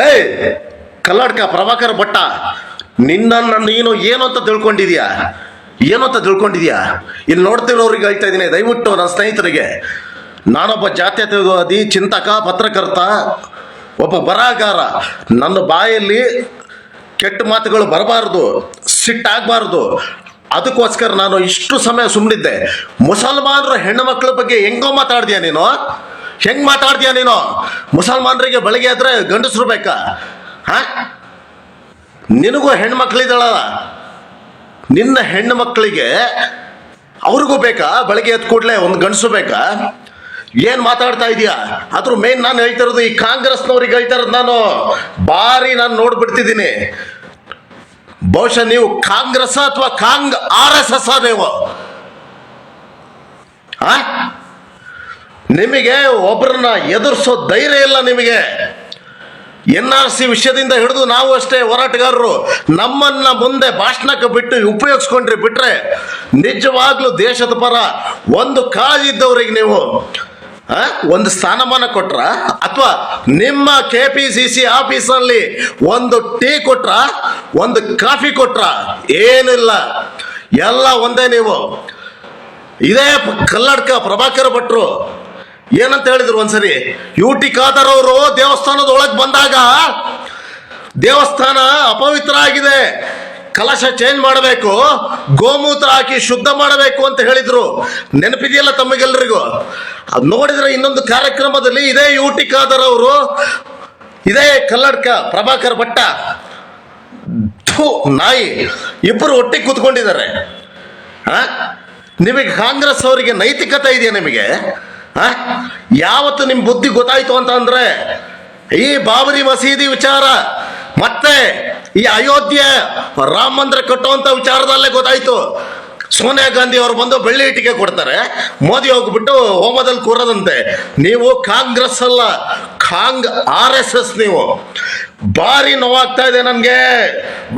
ಏಯ್ ಕರ್ನಾಟಕ ಪ್ರಭಾಕರ್ ಭಟ್ಟ, ನಿನ್ನನ್ನು ನೀನು ಏನು ಅಂತ ತಿಳ್ಕೊಂಡಿದ್ಯಾ? ಏನು ಅಂತ ತಿಳ್ಕೊಂಡಿದ್ಯಾ? ಇಲ್ಲಿ ನೋಡ್ತಿರೋರಿಗೆ ಹೇಳ್ತಾ ಇದ್ದೀನಿ, ದಯವಿಟ್ಟು ನನ್ನ ಸ್ನೇಹಿತರಿಗೆ. ನಾನೊಬ್ಬ ಜಾತ್ಯತೀತವಾದಿ ಚಿಂತಕ, ಪತ್ರಕರ್ತ, ಒಬ್ಬ ಬರಹಗಾರ. ನನ್ನ ಬಾಯಲ್ಲಿ ಕೆಟ್ಟ ಮಾತುಗಳು ಬರಬಾರ್ದು ಸಿಟ್ಟಾಗಬಾರ್ದು ಅದಕ್ಕೋಸ್ಕರ ನಾನು ಇಷ್ಟು ಸಮಯ ಸುಮ್ಮನಿದ್ದೆ ಮುಸಲ್ಮಾನರ ಹೆಣ್ಣು ಮಕ್ಕಳ ಬಗ್ಗೆ ಹೆಂಗೋ ಮಾತಾಡಿದ್ಯಾ ನೀನು? ಹೆಂಗ್ ಮಾತಾಡ್ತೀಯ ನೀನು? ಮುಸಲ್ಮಾನರಿಗೆ ಬೆಳಗ್ಗೆ ಆದ್ರೆ ಗಂಡಸರು ಬೇಕಾ? ಹಾ? ನಿನಗೂ ಹೆಣ್ಮಕ್ಳಿದಳ? ನಿನ್ನ ಹೆಣ್ಣು ಮಕ್ಕಳಿಗೆ ಅವ್ರಿಗೂ ಬೇಕಾ? ಬೆಳಗ್ಗೆ ಎದ್ದು ಕೂಡಲೇ ಒಂದು ಗಂಡಸು ಬೇಕಾ? ಏನ್ ಮಾತಾಡ್ತಾ ಇದೀಯಾ? ಅದ್ರ ಮೇನ್ ನಾನು ಹೇಳ್ತಿರೋದು ಈ ಕಾಂಗ್ರೆಸ್ನವ್ರಿಗೆ ಹೇಳ್ತಾ ಇರೋದು ನಾನು. ಬಾರಿ ನಾನು ನೋಡ್ಬಿಡ್ತಿದ್ದೀನಿ. ಬಹುಶಃ ನೀವು ಕಾಂಗ್ರೆಸ್ ಅಥವಾ ಕಾಂಗ್, ಆರ್ ಎಸ್ ಎಸ್ ನೀವು? ಆ? ನಿಮಗೆ ಒಬ್ಬರನ್ನ ಎದುರಿಸೋ ಧೈರ್ಯ ಇಲ್ಲ ನಿಮಗೆ. ಎನ್ ಆರ್ ಸಿ ವಿಷಯದಿಂದ ಹಿಡಿದು ನಾವು ಅಷ್ಟೇ ಹೋರಾಟಗಾರರು. ನಮ್ಮನ್ನ ಮುಂದೆ ಭಾಷಣಕ್ಕೆ ಬಿಟ್ಟು ಉಪಯೋಗಿಸ್ಕೊಂಡ್ರಿ ಬಿಟ್ರೆ ನಿಜವಾಗ್ಲೂ ದೇಶದ ಪರ ಒಂದು ಕಾಜಿದ್ದವ್ರಿಗೆ ನೀವು ಆ, ಒಂದು ಸ್ಥಾನಮಾನ ಕೊಟ್ರ? ಅಥವಾ ನಿಮ್ಮ ಕೆ ಪಿ ಸಿ ಸಿ ಆಫೀಸಲ್ಲಿ ಒಂದು ಟೀ ಕೊಟ್ರ ಒಂದು ಕಾಫಿ ಕೊಟ್ರ? ಏನಿಲ್ಲ. ಎಲ್ಲ ಒಂದೇ ನೀವು. ಇದೇ ಕಲ್ಲಡ್ಕ ಪ್ರಭಾಕರ್ ಭಟ್ರು ಏನಂತ ಹೇಳಿದ್ರು ಒಂದ್ಸರಿ? ಯು ಟಿ ಖಾದರ್ ಅವರು ದೇವಸ್ಥಾನದ ಒಳಗೆ ಬಂದಾಗ ದೇವಸ್ಥಾನ ಅಪವಿತ್ರ ಆಗಿದೆ ಕಲಶ ಚೇಂಜ್ ಮಾಡಬೇಕು. ಗೋಮೂತ್ರ ಹಾಕಿ ಶುದ್ಧ ಮಾಡಬೇಕು ಅಂತ ಹೇಳಿದ್ರು. ನೆನಪಿದೆಯಲ್ಲ ತಮಗೆಲ್ಲರಿಗೂ ಅದು ನೋಡಿದ್ರೆ ಇನ್ನೊಂದು ಕಾರ್ಯಕ್ರಮದಲ್ಲಿ ಇದೇ ಯು ಟಿ ಅವರು ಇದೇ ಕಲ್ಲಡ್ಕ, ಪ್ರಭಾಕರ್ ಭಟ್ಟ ನಾಯಿ ಇಬ್ಬರು ಒಟ್ಟಿಗೆ ಕೂತ್ಕೊಂಡಿದ್ದಾರೆ? ನಿಮಗೆ ಕಾಂಗ್ರೆಸ್ ಅವರಿಗೆ ನೈತಿಕತೆ ಇದೆಯಾ ನಿಮಗೆ? ಯಾವತ್ತು ನಿಮ್ಮ ಬುದ್ಧಿ ಗೊತ್ತಾಯ್ತು ಅಂತಂದ್ರೆ ಈ ಬಾಬರಿ ಮಸೀದಿ ವಿಚಾರ, ಮತ್ತೆ ಈ ಅಯೋಧ್ಯೆ ರಾಮ ಮಂದಿರ ಕಟ್ಟುವಂತ ವಿಚಾರದಲ್ಲೇ ಗೊತ್ತಾಯ್ತು. ಸೋನಿಯಾ ಗಾಂಧಿ ಅವರು ಬಂದು ಬೆಳ್ಳಿ ಇಟ್ಟಿಗೆ ಕೊಡ್ತಾರೆ. ಮೋದಿ ಹೋಗ್ಬಿಟ್ಟು ಹೋಮದಲ್ಲಿ ಕೂರದಂತೆ. ನೀವು ಕಾಂಗ್ರೆಸ್ ಅಲ್ಲ, ಕಾಂಗ್ ಆರ್ ಎಸ್ ಎಸ್ ನೀವು. ಭಾರಿ ನೋವಾಗ್ತಾ ಇದೆ ನನಗೆ.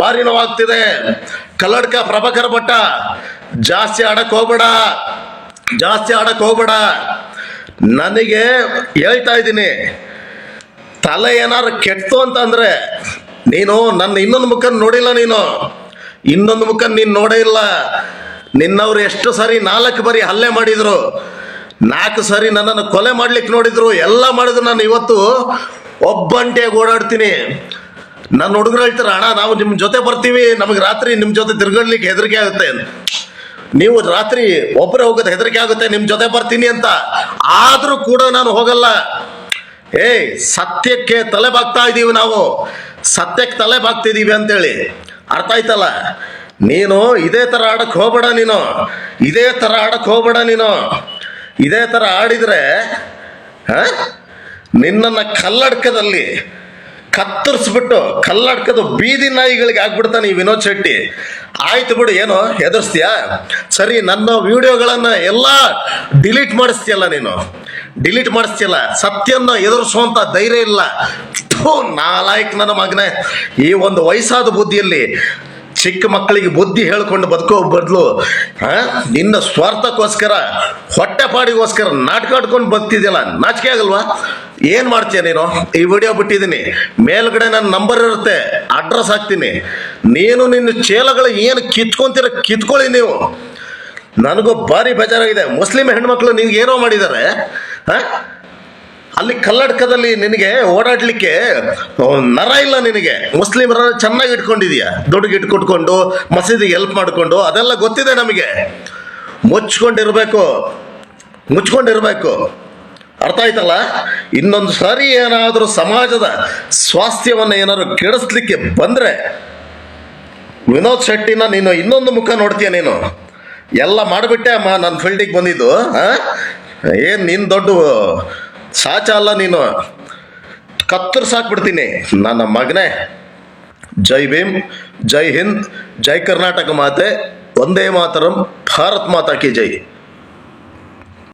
ಭಾರಿ ನೋವಾಗ್ತಿದೆ. ಕಲ್ಲಡ್ಕ ಪ್ರಭಾಕರ್ ಭಟ್ಟ, ಜಾಸ್ತಿ ಆಡಕ್ ಹೋಗ್ಬೇಡ. ಜಾಸ್ತಿ ಆಡಕ್ ಹೋಗ್ಬೇಡ. ನನಗೆ ಹೇಳ್ತಾ ಇದ್ದೀನಿ, ತಲೆ ಏನಾರು ಕೆಟ್ಟು ಅಂತಂದ್ರೆ, ನೀನು ನನ್ನ ಇನ್ನೊಂದು ಮುಖ ನೋಡಿಲ್ಲ ನೀನು. ಇನ್ನೊಂದು ಮುಖ ನೀನು ನೋಡೇ ಇಲ್ಲ. ನಿನ್ನವ್ರು ಎಷ್ಟು ಸರಿ ನಾಲ್ಕು ಬಾರಿ ಹಲ್ಲೆ ಮಾಡಿದ್ರು, ನಾಲ್ಕು ಸರಿ ನನ್ನನ್ನು ಕೊಲೆ ಮಾಡ್ಲಿಕ್ಕೆ ನೋಡಿದ್ರು, ಎಲ್ಲ ಮಾಡಿದ್ರು ನಾನು ಇವತ್ತು ಒಬ್ಬಂಟಿಯಾಗಿ ಓಡಾಡ್ತೀನಿ. ನನ್ನ ಹುಡುಗರು ಹೇಳ್ತಾರೆ, ಅಣ್ಣ, ನಾವು ನಿಮ್ಮ ಜೊತೆ ಬರ್ತೀವಿ, ನಮಗೆ ರಾತ್ರಿ ನಿಮ್ಮ ಜೊತೆ ತಿರ್ಗಾಡ್ಲಿಕ್ಕೆ ಹೆದರಿಕೆ ಆಗುತ್ತೆ. ನೀವು ರಾತ್ರಿ ಒಬ್ಬರೇ ಹೋಗೋದು ಹೆದರಿಕೆ ಆಗುತ್ತೆ ನಿಮ್ಮ ಜೊತೆ ಬರ್ತೀನಿ ಅಂತ. ಆದರೂ ಕೂಡ ನಾನು ಹೋಗಲ್ಲ. ಏಯ್ ಸತ್ಯಕ್ಕೆ ತಲೆ ಬಾಗ್ತಾ ಇದ್ದೀವಿ ನಾವು. ಸತ್ಯಕ್ಕೆ ತಲೆ ಬಾಗ್ತಿದ್ದೀವಿ ಅಂತೇಳಿ. ಅರ್ಥ ಆಯ್ತಲ್ಲ? ನೀನು ಇದೇ ಥರ ಆಡಕ್ಕೆ ಹೋಗ್ಬೇಡ ನೀನು. ಇದೇ ಥರ ಆಡಕ್ಕೆ ಹೋಗ್ಬೇಡ ನೀನು. ಇದೇ ಥರ ಆಡಿದರೆ? ನಿನ್ನನ್ನು ಕಲ್ಲಡ್ಕದಲ್ಲಿ ಕತ್ತರಿಸ್ಬಿಟ್ಟು, ಕಲ್ಲಡ್ಕದ ಬೀದಿ ನಾಯಿಗಳಿಗೆ ಆಗ್ಬಿಡ್ತಾನೆ ಈ ವಿನೋದ್ ಶೆಟ್ಟಿ. ಆಯ್ತು ಬಿಡು, ಏನು, ಹೆದರ್ಸ್ತೀಯಾ? ಸರಿ, ನನ್ನ ವಿಡಿಯೋಗಳನ್ನು ಎಲ್ಲ ಡಿಲೀಟ್ ಮಾಡಿಸ್ತೀಯಲ್ಲ ನೀನು? ಡಿಲೀಟ್ ಮಾಡಿಸ್ತಿಲ್ಲ ಸತ್ಯನ್ನ ಎದುರಿಸುವಂಥ ಧೈರ್ಯ ಇಲ್ಲ. ನಾಲಾಯಕ್ ನನ್ನ ಮಗನೇ. ಈ ಒಂದು ವಯಸ್ಸಾದ ಬುದ್ಧಿಯಲ್ಲಿ ಚಿಕ್ಕ ಮಕ್ಕಳಿಗೆ ಬುದ್ಧಿ ಹೇಳ್ಕೊಂಡು ಬದುಕೋ ಬದಲು ನಿನ್ನ ಸ್ವಾರ್ಥಕ್ಕೋಸ್ಕರ, ಹೊಟ್ಟೆಪಾಡಿಗೋಸ್ಕರ ನಾಟಕ ಆಡ್ಕೊಂಡು ಬದುಕ್ತಿದ್ಯಲ್ಲ, ನಾಚಿಕೆ ಆಗಲ್ವಾ? ಏನು ಮಾಡ್ತೀಯ ನೀನು? ಈ ವಿಡಿಯೋ ಬಿಟ್ಟಿದ್ದೀನಿ. ಮೇಲ್ಗಡೆ ನನ್ನ ನಂಬರ್ ಇರುತ್ತೆ. ಅಡ್ರೆಸ್ ಹಾಕ್ತೀನಿ. ನೀನು ನಿನ್ನ ಚೇಲಗಳು ಏನು ಕಿತ್ಕೊಂತೀರ ಕಿತ್ಕೊಳ್ಳಿ ನೀವು. ನನಗೂ ಭಾರಿ ಬೇಜಾರಾಗಿದೆ. ಮುಸ್ಲಿಂ ಹೆಣ್ಮಕ್ಳು ನಿನ್ಗೆ ಏನೋ ಮಾಡಿದ್ದಾರೆ? ಅಲ್ಲಿ ಕಲ್ಲಡ್ಕದಲ್ಲಿ ನಿನಗೆ ಓಡಾಡಲಿಕ್ಕೆ ನರ ಇಲ್ಲ ನಿನಗೆ. ಮುಸ್ಲಿಮರ ಚೆನ್ನಾಗಿ ಇಟ್ಕೊಂಡಿದೀಯ? ದುಡ್ಡಿಗೆ ಇಟ್ಕೊಟ್ಕೊಂಡು ಮಸೀದಿಗೆ ಹೆಲ್ಪ್ ಮಾಡಿಕೊಂಡು, ಅದೆಲ್ಲ ಗೊತ್ತಿದೆ ನಮಗೆ. ಮುಚ್ಕೊಂಡಿರಬೇಕು ಮುಚ್ಕೊಂಡಿರಬೇಕು. ಅರ್ಥ ಆಯ್ತಲ್ಲ? ಇನ್ನೊಂದು ಸಾರಿ ಏನಾದರೂ ಸಮಾಜದ ಸ್ವಾಸ್ಥ್ಯವನ್ನು ಏನಾದರೂ ಕೆಡಿಸ್ಲಿಕ್ಕೆ ಬಂದ್ರೆ ವಿನೋದ್ ಶೆಟ್ಟಿನ ನೀನು ಇನ್ನೊಂದು ಮುಖ ನೋಡ್ತೀಯ ನೀನು? ಎಲ್ಲ ಮಾಡಿಬಿಟ್ಟೆ ಅಮ್ಮ ನನ್ನ ಫೀಲ್ಡಿಗೆ ಬಂದಿದ್ದು ಏನು ನೀನು ದೊಡ್ಡ ಸಾಚ ಅಲ್ಲ ನೀನು? ಕತ್ತರಿಸಾಕ್ಬಿಡ್ತೀನಿ ನನ್ನ ಮಗನೇ. ಜೈ ಭೀಮ್, ಜೈ ಹಿಂದ್, ಜೈ ಕರ್ನಾಟಕ ಮಾತೆ, ಒಂದೇ ಮಾತರಂ, ಭಾರತ್ ಮಾತಾ ಕಿ ಜೈ.